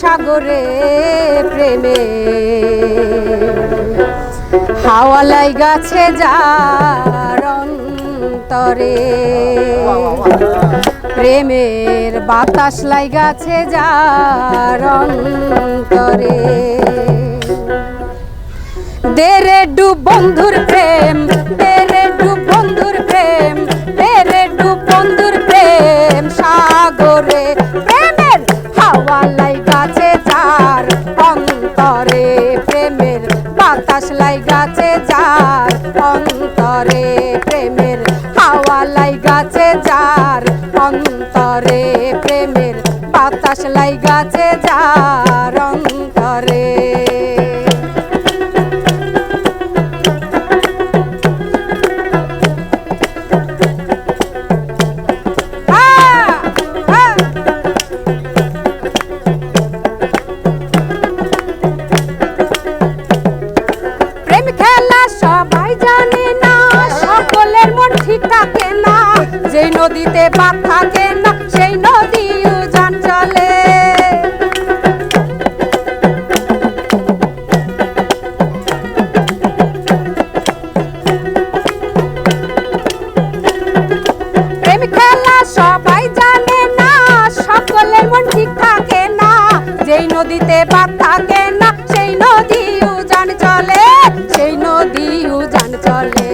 সাগরে প্রেমে। হাওয়ালাই গাছে যার প্রেমের বাতাস লাই গাছে অন্তরে। দেরে ডুব বন্ধুর প্রেম হাওয়া লাই গাছে যার প্রেমের বাতাস লাই গাছে যার প্রেমের হাওয়া লাই গাছে যার অন্তরে প্রেমের বাতাস লাই গাছে নদীতে বাদ থাকে না, সেই নদী উজান চলে। সবাই জানে না সকলের মন ঠিক থাকে না। যেই নদীতে বাদ থাকে না, সেই নদী উজান চলে, সেই নদী উজান চলে।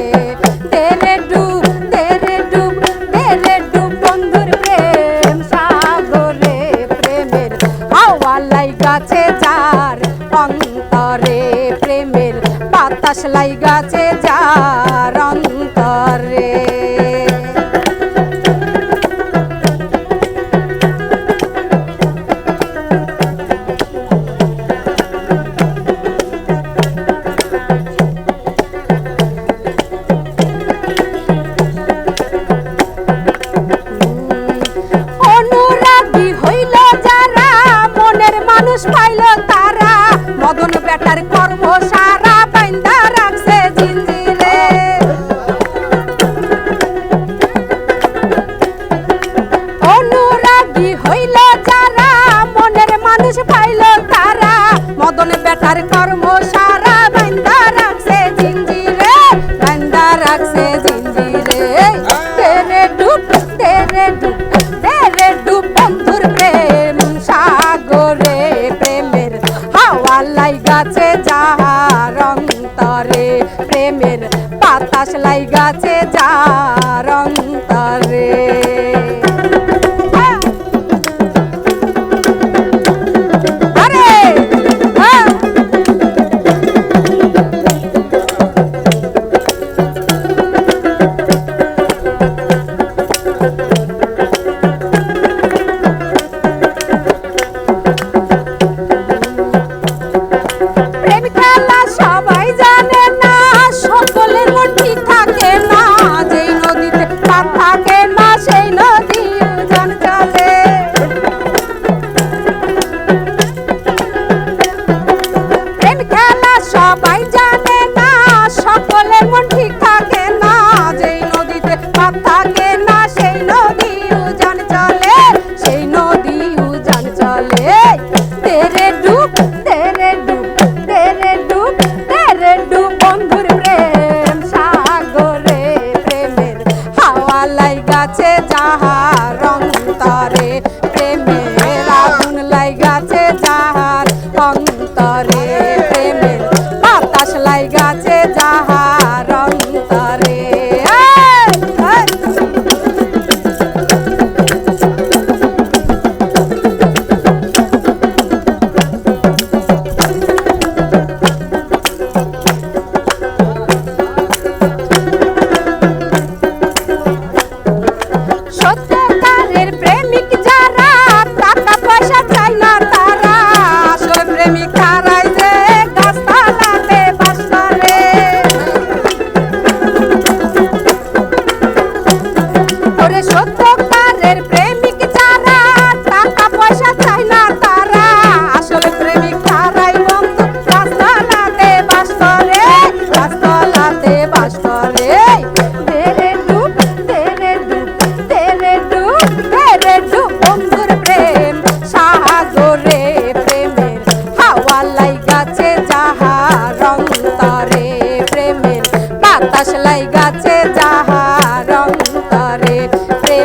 অন্তরে প্রেমের বাতাস লাই গাছে যার তেরে প্রেম সাগরে প্রেমের হাওয়া লাই গাছে যাহার অন্তরে প্রেমের বাতাস লাই গাছে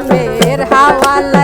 প্রেমের হাওয়ালা